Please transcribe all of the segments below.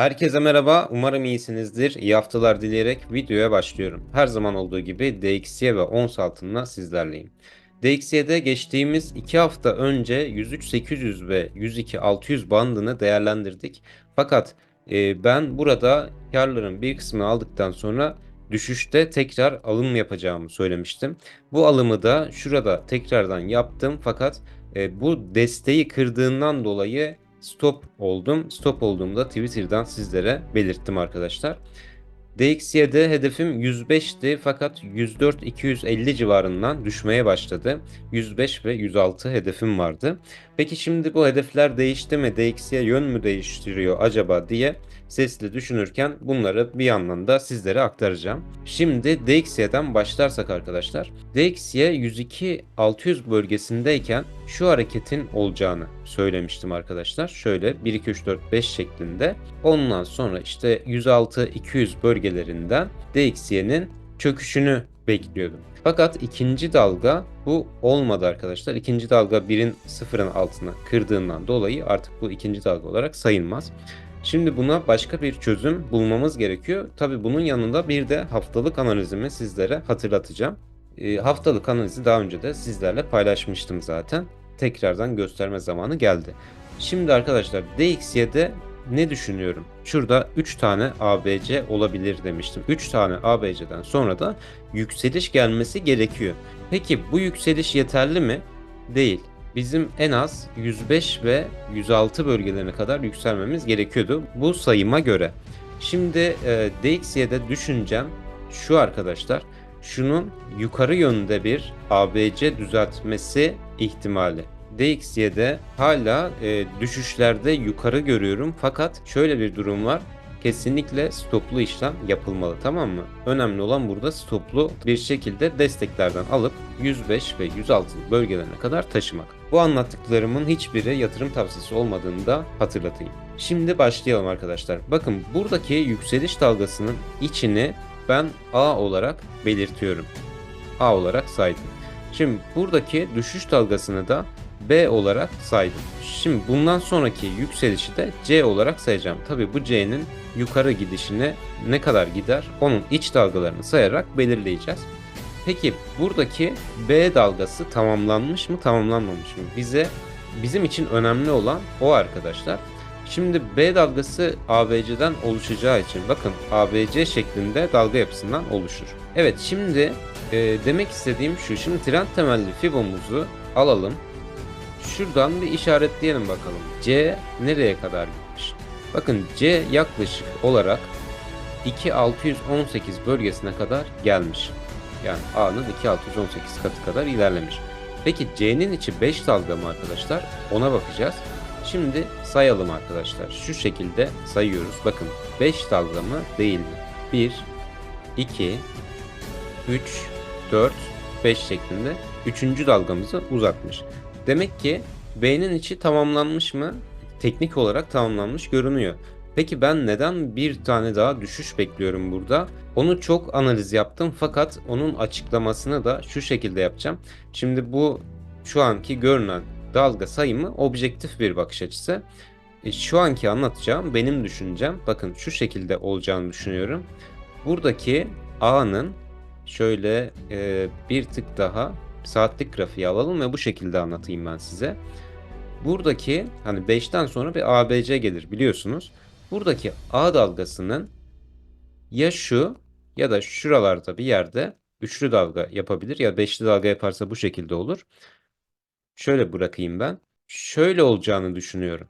Herkese merhaba, umarım iyisinizdir. İyi haftalar dileyerek videoya başlıyorum. Her zaman olduğu gibi DXY ve ONS altında sizlerleyim. DXY'de geçtiğimiz 2 hafta önce 103.800 ve 102.600 bandını değerlendirdik. Fakat e, ben burada karların bir kısmını aldıktan sonra düşüşte tekrar alım yapacağımı söylemiştim. Bu alımı da şurada tekrardan yaptım fakat e, bu desteği kırdığından dolayı stop oldum. Stop olduğumda Twitter'dan sizlere belirttim arkadaşlar. DXY'de hedefim 105'ti fakat 104-250 civarından düşmeye başladı. 105 ve 106 hedefim vardı. Peki şimdi bu hedefler değişti mi? DXY yön mü değiştiriyor acaba diye sesli düşünürken bunları bir yandan da sizlere aktaracağım. Şimdi DXY'den başlarsak arkadaşlar. DXY 102-600 bölgesindeyken şu hareketin olacağını söylemiştim arkadaşlar. Şöyle 1 2 3 4 5 şeklinde. Ondan sonra işte 106-200 bölgelerinden DXY'nin çöküşünü bekliyordum. Fakat ikinci dalga bu olmadı arkadaşlar. İkinci dalga birin sıfırın altına kırdığından dolayı artık bu ikinci dalga olarak sayılmaz. Şimdi buna başka bir çözüm bulmamız gerekiyor. Tabi bunun yanında bir de haftalık analizimi sizlere hatırlatacağım. E, haftalık analizi daha önce de sizlerle paylaşmıştım zaten. Tekrardan gösterme zamanı geldi. Şimdi arkadaşlar DXY'de ne düşünüyorum? Şurada 3 tane ABC olabilir demiştim. 3 tane ABC'den sonra da yükseliş gelmesi gerekiyor. Peki bu yükseliş yeterli mi? Değil. Bizim en az 105 ve 106 bölgelerine kadar yükselmemiz gerekiyordu bu sayıma göre. Şimdi e, DXY'de düşüncem şu arkadaşlar. Şunun yukarı yönde bir ABC düzeltmesi ihtimali. DXY'de hala e, düşüşlerde yukarı görüyorum fakat şöyle bir durum var. Kesinlikle stoplu işlem yapılmalı tamam mı? Önemli olan burada stoplu bir şekilde desteklerden alıp 105 ve 106 bölgelerine kadar taşımak. Bu anlattıklarımın hiçbiri yatırım tavsiyesi olmadığını da hatırlatayım. Şimdi başlayalım arkadaşlar. Bakın buradaki yükseliş dalgasının içini ben A olarak belirtiyorum. A olarak saydım. Şimdi buradaki düşüş dalgasını da B olarak saydım. Şimdi bundan sonraki yükselişi de C olarak sayacağım. Tabi bu C'nin yukarı gidişine ne kadar gider onun iç dalgalarını sayarak belirleyeceğiz. Peki buradaki B dalgası tamamlanmış mı tamamlanmamış mı? Bize bizim için önemli olan o arkadaşlar. Şimdi B dalgası ABC'den oluşacağı için bakın ABC şeklinde dalga yapısından oluşur. Evet şimdi e, demek istediğim şu. Şimdi trend temelli Fibo'muzu alalım. Şuradan bir işaretleyelim bakalım. C nereye kadar gitmiş? Bakın C yaklaşık olarak 2618 bölgesine kadar gelmiş. Yani A'nın 2618 katı kadar ilerlemiş. Peki C'nin içi 5 dalga mı arkadaşlar? Ona bakacağız. Şimdi sayalım arkadaşlar. Şu şekilde sayıyoruz. Bakın 5 dalga mı değil mi? 1, 2, 3, 4, 5 şeklinde 3. dalgamızı uzatmış. Demek ki B'nin içi tamamlanmış mı? Teknik olarak tamamlanmış görünüyor. Peki ben neden bir tane daha düşüş bekliyorum burada? Onu çok analiz yaptım fakat onun açıklamasını da şu şekilde yapacağım. Şimdi bu şu anki görünen dalga sayımı objektif bir bakış açısı. E, şu anki anlatacağım benim düşüncem. Bakın şu şekilde olacağını düşünüyorum. Buradaki A'nın şöyle e, bir tık daha saatlik grafiği alalım ve bu şekilde anlatayım ben size. Buradaki hani 5'ten sonra bir ABC gelir biliyorsunuz. Buradaki A dalgasının ya şu ya da şuralarda bir yerde üçlü dalga yapabilir ya beşli dalga yaparsa bu şekilde olur. Şöyle bırakayım ben. Şöyle olacağını düşünüyorum.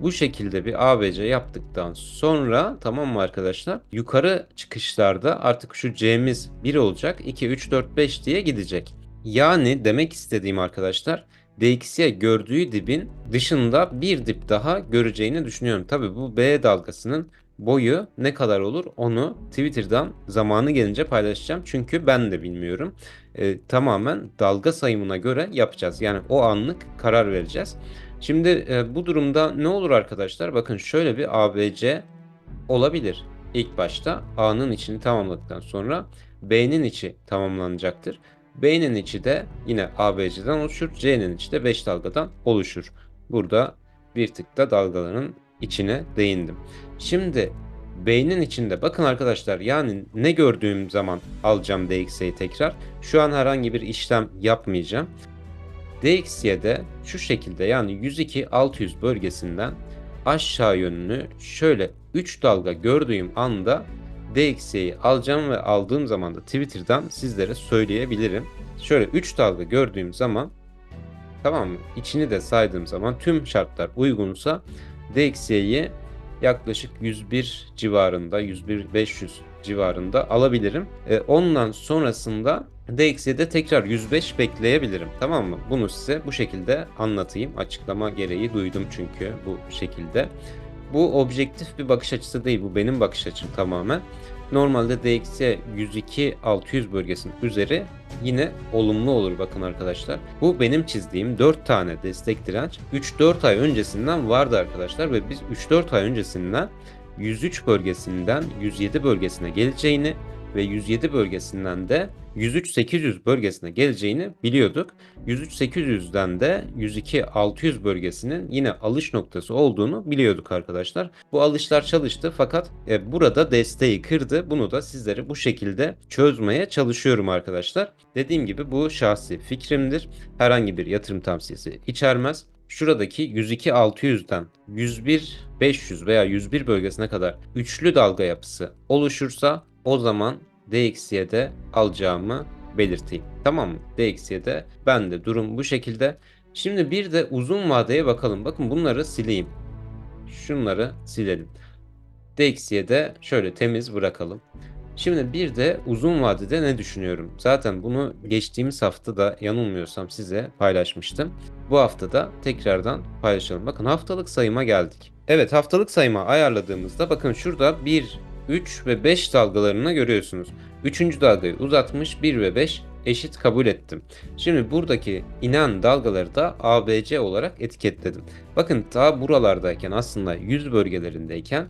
Bu şekilde bir ABC yaptıktan sonra tamam mı arkadaşlar? Yukarı çıkışlarda artık şu C'miz 1 olacak. 2, 3, 4, 5 diye gidecek. Yani demek istediğim arkadaşlar DXY gördüğü dibin dışında bir dip daha göreceğini düşünüyorum. Tabi bu B dalgasının boyu ne kadar olur onu Twitter'dan zamanı gelince paylaşacağım. Çünkü ben de bilmiyorum. Ee, tamamen dalga sayımına göre yapacağız. Yani o anlık karar vereceğiz. Şimdi e, bu durumda ne olur arkadaşlar? Bakın şöyle bir ABC olabilir. İlk başta A'nın içini tamamladıktan sonra B'nin içi tamamlanacaktır. B'nin içi de yine ABC'den oluşur. C'nin içi de 5 dalgadan oluşur. Burada bir tık da dalgaların içine değindim. Şimdi beynin içinde bakın arkadaşlar yani ne gördüğüm zaman alacağım DXY'yi tekrar. Şu an herhangi bir işlem yapmayacağım. DXY'de şu şekilde yani 102-600 bölgesinden aşağı yönlü şöyle 3 dalga gördüğüm anda DXY'yi alacağım ve aldığım zaman da Twitter'dan sizlere söyleyebilirim. Şöyle 3 dalga gördüğüm zaman tamam mı? İçini de saydığım zaman tüm şartlar uygunsa DXY'yi yaklaşık 101 civarında 101-500 civarında alabilirim. E, ondan sonrasında DXY'de tekrar 105 bekleyebilirim. Tamam mı? Bunu size bu şekilde anlatayım. Açıklama gereği duydum çünkü bu şekilde. Bu objektif bir bakış açısı değil. Bu benim bakış açım tamamen. Normalde DXY 102-600 bölgesinin üzeri yine olumlu olur bakın arkadaşlar. Bu benim çizdiğim 4 tane destek direnç 3-4 ay öncesinden vardı arkadaşlar ve biz 3-4 ay öncesinden 103 bölgesinden 107 bölgesine geleceğini ve 107 bölgesinden de 103-800 bölgesine geleceğini biliyorduk. 103-800'den de 102-600 bölgesinin yine alış noktası olduğunu biliyorduk arkadaşlar. Bu alışlar çalıştı fakat e, burada desteği kırdı. Bunu da sizlere bu şekilde çözmeye çalışıyorum arkadaşlar. Dediğim gibi bu şahsi fikrimdir. Herhangi bir yatırım tavsiyesi içermez. Şuradaki 102-600'den 101-500 veya 101 bölgesine kadar üçlü dalga yapısı oluşursa o zaman DXY'de alacağımı belirteyim. Tamam mı? DXY'de ben de durum bu şekilde. Şimdi bir de uzun vadeye bakalım. Bakın bunları sileyim. Şunları silelim. DXY'de şöyle temiz bırakalım. Şimdi bir de uzun vadede ne düşünüyorum? Zaten bunu geçtiğimiz hafta da yanılmıyorsam size paylaşmıştım. Bu hafta da tekrardan paylaşalım. Bakın haftalık sayıma geldik. Evet haftalık sayıma ayarladığımızda bakın şurada 1, 3 ve 5 dalgalarını görüyorsunuz. Üçüncü dalgayı uzatmış 1 ve 5 eşit kabul ettim. Şimdi buradaki inen dalgaları da ABC olarak etiketledim. Bakın ta buralardayken aslında 100 bölgelerindeyken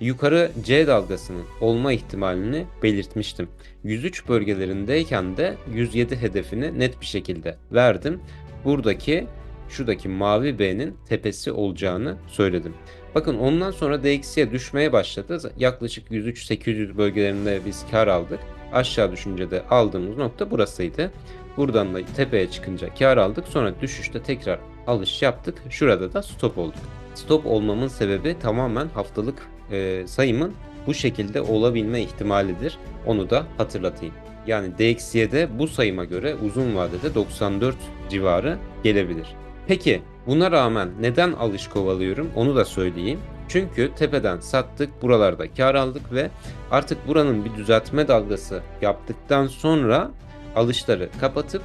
yukarı C dalgasının olma ihtimalini belirtmiştim. 103 bölgelerindeyken de 107 hedefini net bir şekilde verdim. Buradaki şuradaki mavi B'nin tepesi olacağını söyledim. Bakın ondan sonra DXY düşmeye başladı. Yaklaşık 103-800 bölgelerinde biz kar aldık. Aşağı düşünce de aldığımız nokta burasıydı. Buradan da tepeye çıkınca kar aldık. Sonra düşüşte tekrar alış yaptık. Şurada da stop olduk. Stop olmamın sebebi tamamen haftalık e, sayımın bu şekilde olabilme ihtimalidir. Onu da hatırlatayım. Yani DXY'de bu sayıma göre uzun vadede 94 civarı gelebilir. Peki buna rağmen neden alış kovalıyorum onu da söyleyeyim. Çünkü tepeden sattık, buralarda kar aldık ve artık buranın bir düzeltme dalgası yaptıktan sonra alışları kapatıp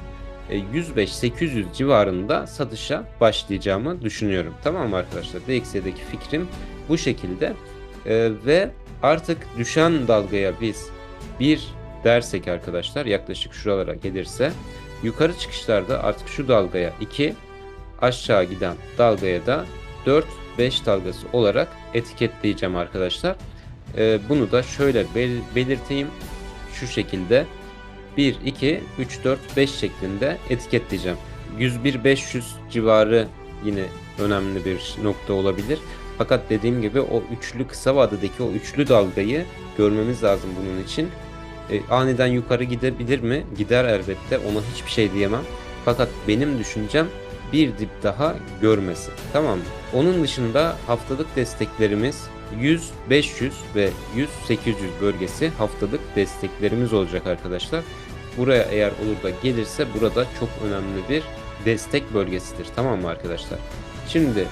105-800 e, civarında satışa başlayacağımı düşünüyorum. Tamam mı arkadaşlar? DXY'deki fikrim bu şekilde. Ee, ve artık düşen dalgaya biz bir dersek arkadaşlar yaklaşık şuralara gelirse yukarı çıkışlarda artık şu dalgaya 2 aşağı giden dalgaya da 4 5 dalgası olarak etiketleyeceğim arkadaşlar. Ee, bunu da şöyle bel belirteyim. Şu şekilde 1 2 3 4 5 şeklinde etiketleyeceğim. 101 500 civarı yine önemli bir nokta olabilir. Fakat dediğim gibi o üçlü kısa vadedeki o üçlü dalgayı görmemiz lazım bunun için. E, aniden yukarı gidebilir mi? Gider elbette. Ona hiçbir şey diyemem. Fakat benim düşüncem bir dip daha görmesi. Tamam mı? Onun dışında haftalık desteklerimiz 100, 500 ve 100, 800 bölgesi haftalık desteklerimiz olacak arkadaşlar. Buraya eğer olur da gelirse burada çok önemli bir destek bölgesidir. Tamam mı arkadaşlar? Şimdi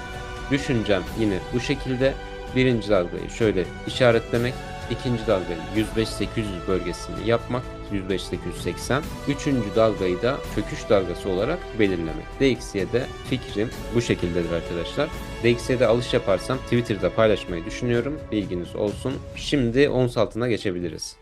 düşüncem yine bu şekilde. Birinci dalgayı şöyle işaretlemek. ikinci dalgayı 105-800 bölgesini yapmak. 105-880. Üçüncü dalgayı da çöküş dalgası olarak belirlemek. DXY'de fikrim bu şekildedir arkadaşlar. DXY'de alış yaparsam Twitter'da paylaşmayı düşünüyorum. Bilginiz olsun. Şimdi ons altına geçebiliriz.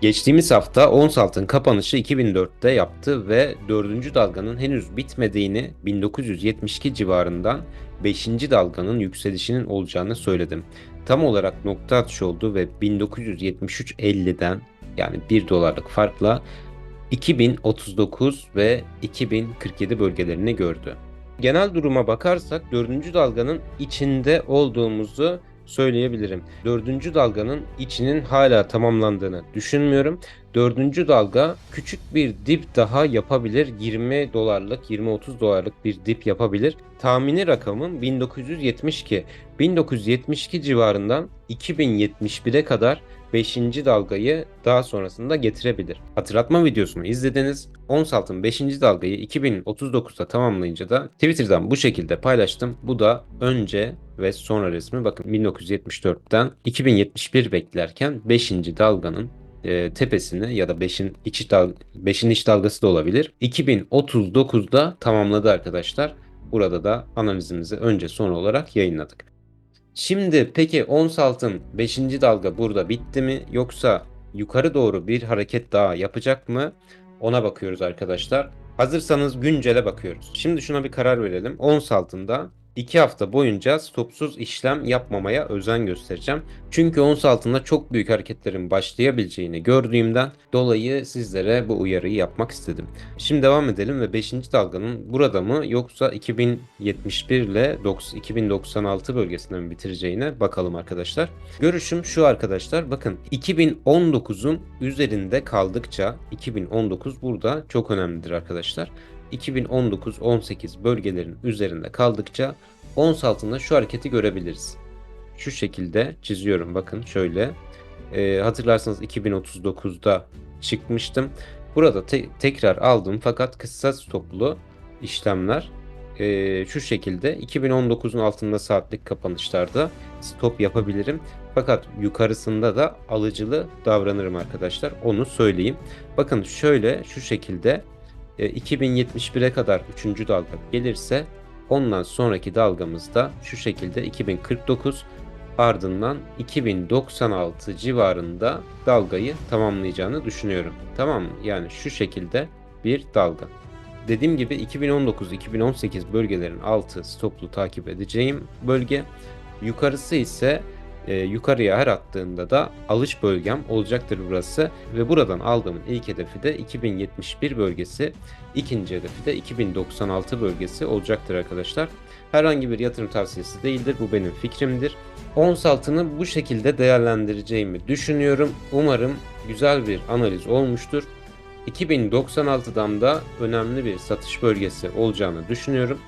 Geçtiğimiz hafta ons altın kapanışı 2004'te yaptı ve 4. dalganın henüz bitmediğini 1972 civarından 5. dalganın yükselişinin olacağını söyledim. Tam olarak nokta atışı oldu ve 1973.50'den yani 1 dolarlık farkla 2039 ve 2047 bölgelerini gördü. Genel duruma bakarsak dördüncü dalganın içinde olduğumuzu söyleyebilirim. Dördüncü dalganın içinin hala tamamlandığını düşünmüyorum. Dördüncü dalga küçük bir dip daha yapabilir. 20 dolarlık, 20-30 dolarlık bir dip yapabilir. Tahmini rakamım 1972. 1972 civarından 2071'e kadar 5. dalgayı daha sonrasında getirebilir. Hatırlatma videosunu izlediniz. Ons altın 5. dalgayı 2039'da tamamlayınca da Twitter'dan bu şekilde paylaştım. Bu da önce ve sonra resmi bakın 1974'ten 2071 beklerken 5. dalganın e, tepesini ya da 5'in iç dal 5'in iç dalgası da olabilir. 2039'da tamamladı arkadaşlar. Burada da analizimizi önce sonra olarak yayınladık. Şimdi peki ons altın 5. dalga burada bitti mi yoksa yukarı doğru bir hareket daha yapacak mı? Ona bakıyoruz arkadaşlar. Hazırsanız güncele bakıyoruz. Şimdi şuna bir karar verelim. Ons altında 2 hafta boyunca stopsuz işlem yapmamaya özen göstereceğim. Çünkü ons altında çok büyük hareketlerin başlayabileceğini gördüğümden dolayı sizlere bu uyarıyı yapmak istedim. Şimdi devam edelim ve 5. dalganın burada mı yoksa 2071 ile 2096 bölgesinde mi bitireceğine bakalım arkadaşlar. Görüşüm şu arkadaşlar bakın 2019'un üzerinde kaldıkça 2019 burada çok önemlidir arkadaşlar. 2019-18 bölgelerin üzerinde kaldıkça ons altında şu hareketi görebiliriz. Şu şekilde çiziyorum bakın şöyle. Ee, hatırlarsanız 2039'da çıkmıştım. Burada te- tekrar aldım fakat kısa stoplu işlemler ee, şu şekilde 2019'un altında saatlik kapanışlarda stop yapabilirim. Fakat yukarısında da alıcılı davranırım arkadaşlar. Onu söyleyeyim. Bakın şöyle şu şekilde e, 2071'e kadar 3. dalga gelirse ondan sonraki dalgamızda şu şekilde 2049 ardından 2096 civarında dalgayı tamamlayacağını düşünüyorum. Tamam? Yani şu şekilde bir dalga. Dediğim gibi 2019-2018 bölgelerin altı stoplu takip edeceğim bölge. Yukarısı ise e, yukarıya her attığında da alış bölgem olacaktır burası ve buradan aldığım ilk hedefi de 2071 bölgesi, ikinci hedefi de 2096 bölgesi olacaktır arkadaşlar. Herhangi bir yatırım tavsiyesi değildir. Bu benim fikrimdir. Ons altını bu şekilde değerlendireceğimi düşünüyorum. Umarım güzel bir analiz olmuştur. 2096'dan da önemli bir satış bölgesi olacağını düşünüyorum.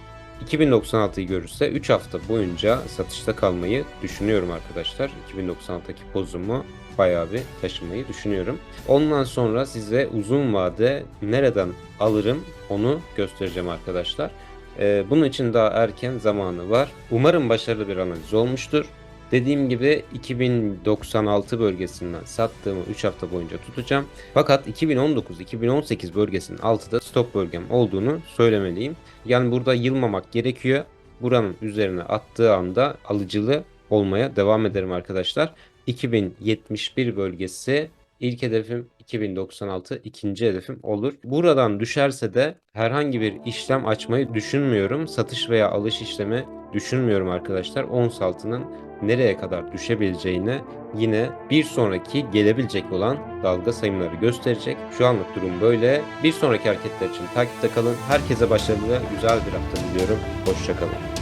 2096'yı görürse 3 hafta boyunca satışta kalmayı düşünüyorum arkadaşlar. 2096'daki pozumu bayağı bir taşımayı düşünüyorum. Ondan sonra size uzun vade nereden alırım onu göstereceğim arkadaşlar. Ee, bunun için daha erken zamanı var. Umarım başarılı bir analiz olmuştur. Dediğim gibi 2096 bölgesinden sattığımı 3 hafta boyunca tutacağım. Fakat 2019-2018 bölgesinin altıda stop bölgem olduğunu söylemeliyim. Yani burada yılmamak gerekiyor. Buranın üzerine attığı anda alıcılı olmaya devam ederim arkadaşlar. 2071 bölgesi ilk hedefim 2096 ikinci hedefim olur. Buradan düşerse de herhangi bir işlem açmayı düşünmüyorum. Satış veya alış işlemi düşünmüyorum arkadaşlar. Ons altının nereye kadar düşebileceğine yine bir sonraki gelebilecek olan dalga sayımları gösterecek. Şu anlık durum böyle. Bir sonraki hareketler için takipte kalın. Herkese başarılı, güzel bir hafta diliyorum. Hoşçakalın.